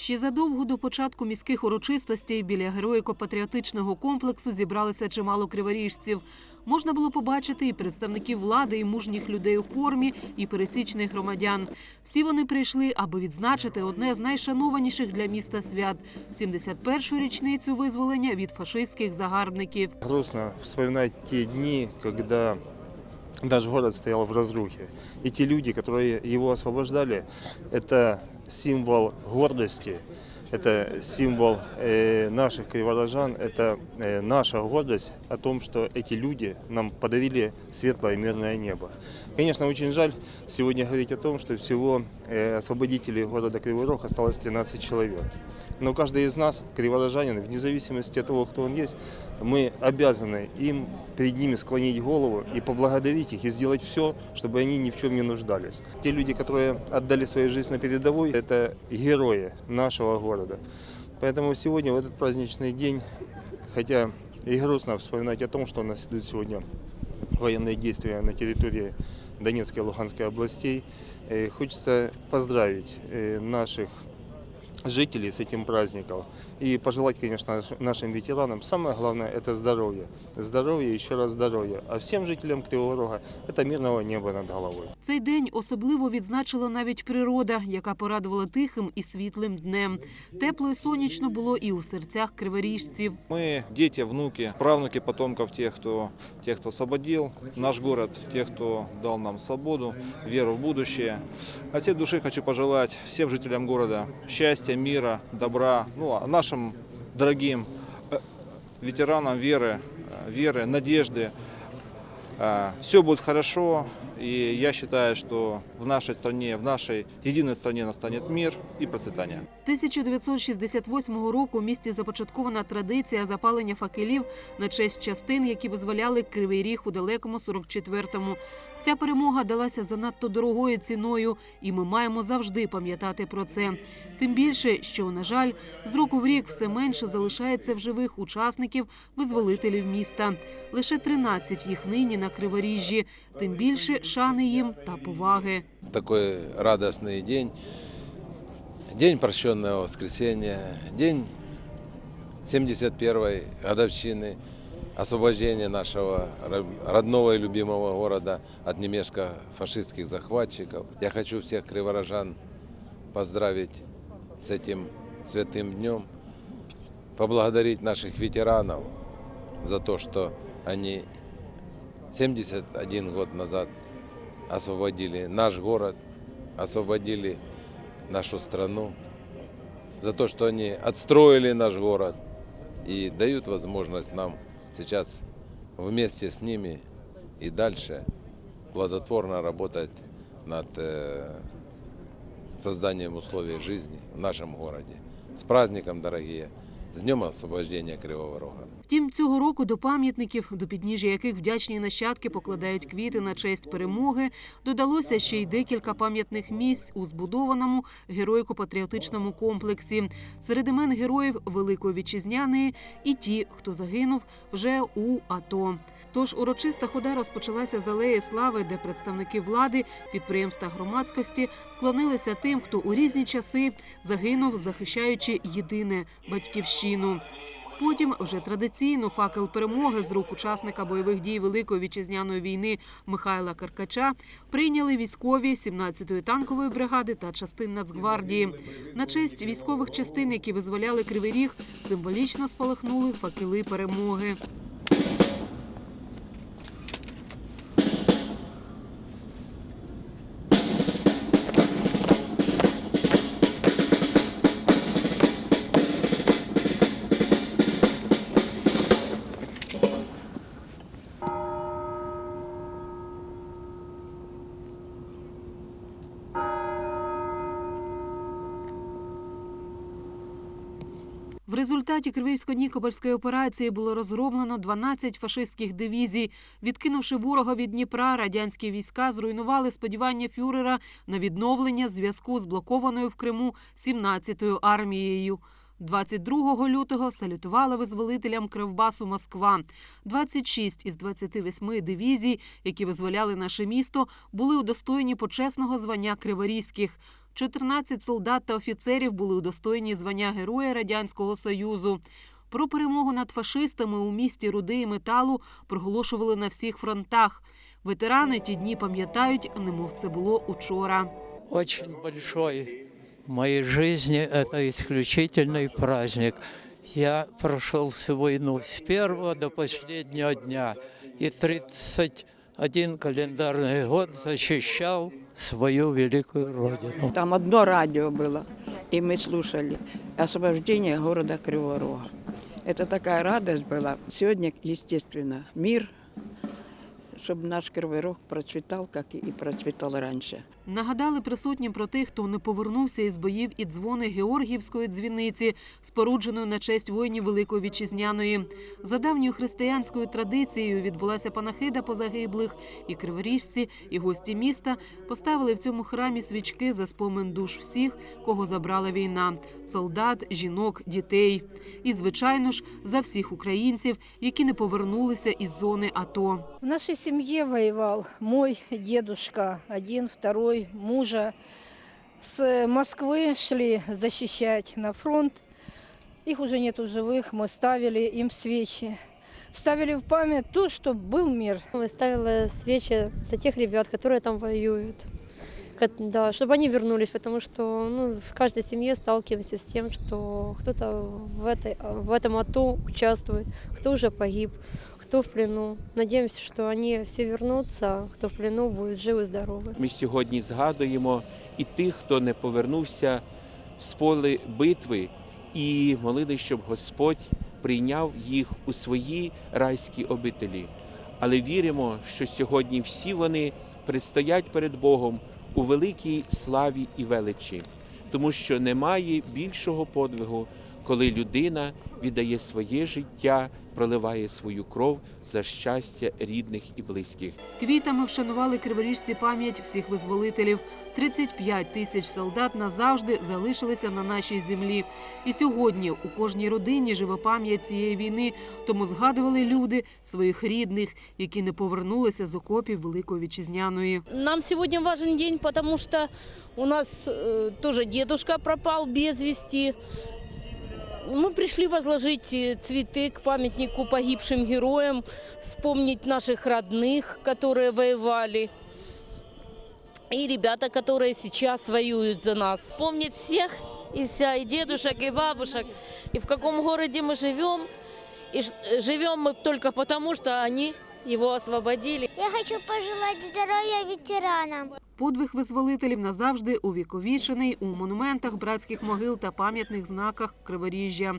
Ще задовго до початку міських урочистостей біля героїко-патріотичного комплексу зібралося чимало криворіжців. Можна було побачити і представників влади, і мужніх людей у формі, і пересічних громадян. Всі вони прийшли, аби відзначити одне з найшанованіших для міста свят 71-шу річницю визволення від фашистських загарбників. Грустно вспоминать те дни, когда наш город стоял в разрухе. И те люди, которые его освобождали, это символ гордости, это символ э, наших криворожан, это э, наша гордость о том, что эти люди нам подарили светлое мирное небо. Конечно, очень жаль сегодня говорить о том, что всего э, освободителей города Кривой Рог осталось 13 человек. Но каждый из нас, криворожанин, вне зависимости от того, кто он есть, мы обязаны им перед ними склонить голову и поблагодарить их, и сделать все, чтобы они ни в чем не нуждались. Те люди, которые отдали свою жизнь на передовой, это герои нашего города. Поэтому сегодня, в этот праздничный день, хотя и грустно вспоминать о том, что у нас идут сегодня военные действия на территории Донецкой и Луганской областей, э, хочется поздравить э, наших жителей с этим праздником и пожелать, конечно, наш- нашим ветеранам самое главное это здоровье. Здоровье, еще раз здоровье. А всем жителям Кривого Рога это мирного неба над головой. Цей день особливо відзначила навіть природа, яка порадувала тихим і світлим днем. Тепло і сонячно було і у серцях криворіжців. Мы дети, внуки, правнуки потомков тех, кто, тех, кто освободил наш город, тех, кто дал нам свободу, веру в будущее. От всей души хочу пожелать всем жителям города счастья, мира, добра, ну а нашим дорогим э, ветеранам веры, э, веры, надежды. Все будет хорошо, и я считаю, что в нашей стране, в нашей единой стране настанет мир и процветание. З 1968 року у місті започаткована традиція запалення факелів на честь частин, які визволяли Кривий Ріг у далекому 44-му. Ця перемога далася занадто дорогою ціною, і ми маємо завжди пам'ятати про це. Тим більше, що, на жаль, з року в рік все менше залишається в живих учасників визволителів міста. Лише 13 їх нині на Криворіжжі. Тим більше шани їм та поваги. такой радостный день. День прощенного воскресенья, день 71-й годовщины освобождения нашего ро- родного и любимого города от немецко-фашистских захватчиков. Я хочу всех криворожан поздравить с этим святым днем, поблагодарить наших ветеранов за то, что они 71 год назад освободили наш город, освободили нашу страну, за то, что они отстроили наш город и дают возможность нам сейчас вместе с ними и дальше плодотворно работать над э, созданием условий жизни в нашем городе. С праздником, дорогие! С Днем освобождения Кривого Рога! Втім, цього року до пам'ятників, до підніжжя яких вдячні нащадки покладають квіти на честь перемоги, додалося ще й декілька пам'ятних місць у збудованому героїко-патріотичному комплексі. Серед імен героїв Великої вітчизняної і ті, хто загинув вже у АТО. Тож урочиста хода розпочалася з алеї слави, де представники влади, підприємств та громадськості вклонилися тим, хто у різні часи загинув, захищаючи єдине батьківщину. Потім вже традиційно факел перемоги з рук учасника бойових дій Великої вітчизняної війни Михайла Каркача прийняли військові 17-ї танкової бригади та частин Нацгвардії. На честь військових частин, які визволяли Кривий Ріг, символічно спалахнули факели перемоги. В результаті Кривійсько-Нікопольської операції було розроблено 12 фашистських дивізій. Відкинувши ворога від Дніпра, радянські війська зруйнували сподівання фюрера на відновлення зв'язку з блокованою в Криму 17-ю армією. 22 лютого салютувала визволителям Кривбасу Москва. 26 із 28 дивізій, які визволяли наше місто, були удостоєні почесного звання Криворізьких. 14 солдат та офіцерів були удостоєні звання Героя Радянського Союзу. Про перемогу над фашистами у місті руди і металу проголошували на всіх фронтах. Ветерани ті дні пам'ятають, немов це було учора. очень большой в моей жизни. Это исключительный праздник. Я прошел всю войну с первого до последнего дня. И 31 календарный год защищал свою великую родину. Там одно радио было, и мы слушали освобождение города Кривого Рога. Это такая радость была. Сегодня, естественно, мир, чтобы наш Кривой Рог процветал, как и процветал раньше. Нагадали присутнім про тих, хто не повернувся із боїв і дзвони Георгіївської дзвіниці, спорудженої на честь воїнів Великої Вітчизняної. За давньою християнською традицією відбулася панахида по загиблих, і криворіжці, і гості міста поставили в цьому храмі свічки за спомин душ всіх, кого забрала війна солдат, жінок, дітей. І, звичайно ж, за всіх українців, які не повернулися із зони АТО. В нашей семье воевал мой дедушка, один, второй, мужа. С Москвы шли защищать на фронт. Их уже нету живых, мы ставили им свечи. Ставили в память то, что был мир. Выставила свечи за тех ребят, которые там воюют. Ка- Да, чтобы они вернулись, потому что ну, в каждой семье сталкиваемся с тем, что кто-то в, этой, в этом АТО участвует, кто уже погиб, кто в плену. Надеемся, что они все вернутся, кто в плену будет жив и здоровый. Ми сьогодні згадуємо і тих, хто не повернувся з поля битви, і молили, щоб Господь прийняв їх у свої райські обителі. Але віримо, що сьогодні всі вони предстоять перед Богом у великій славі і величі, тому що немає більшого подвигу, коли людина віддає своє життя, проливає свою кров за щастя рідних і близьких. Квітами вшанували криворіжці пам'ять всіх визволителів. 35 тисяч солдат назавжди залишилися на нашій землі. І сьогодні у кожній родині живе пам'ять цієї війни. Тому згадували люди своїх рідних, які не повернулися з окопів Великої Вітчизняної. Нам сегодня важен день, потому что у нас э, тоже дедушка пропал без вести. Мы пришли возложить э, цветы к памятнику погибшим героям, вспомнить наших родных, которые воевали, и ребята, которые сейчас воюют за нас. Вспомнить всех и вся, и дедушек, и бабушек, и в каком городе мы живем. И э, живем мы только потому, что они его освободили. Я хочу пожелать здоровья ветеранам. Подвиг визволителів назавжди увіковічений у монументах, братських могил та пам'ятних знаках Криворіжжя.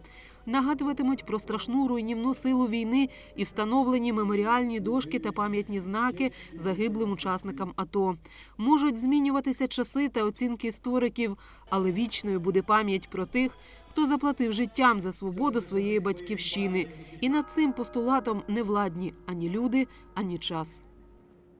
Нагадуватимуть про страшну руйнівну силу війни і встановлені меморіальні дошки та пам'ятні знаки загиблим учасникам АТО. Можуть змінюватися часи та оцінки істориків, але вічною буде пам'ять про тих, хто заплатив життям за свободу своєї батьківщини. І над цим постулатом не владні ані люди, ані час.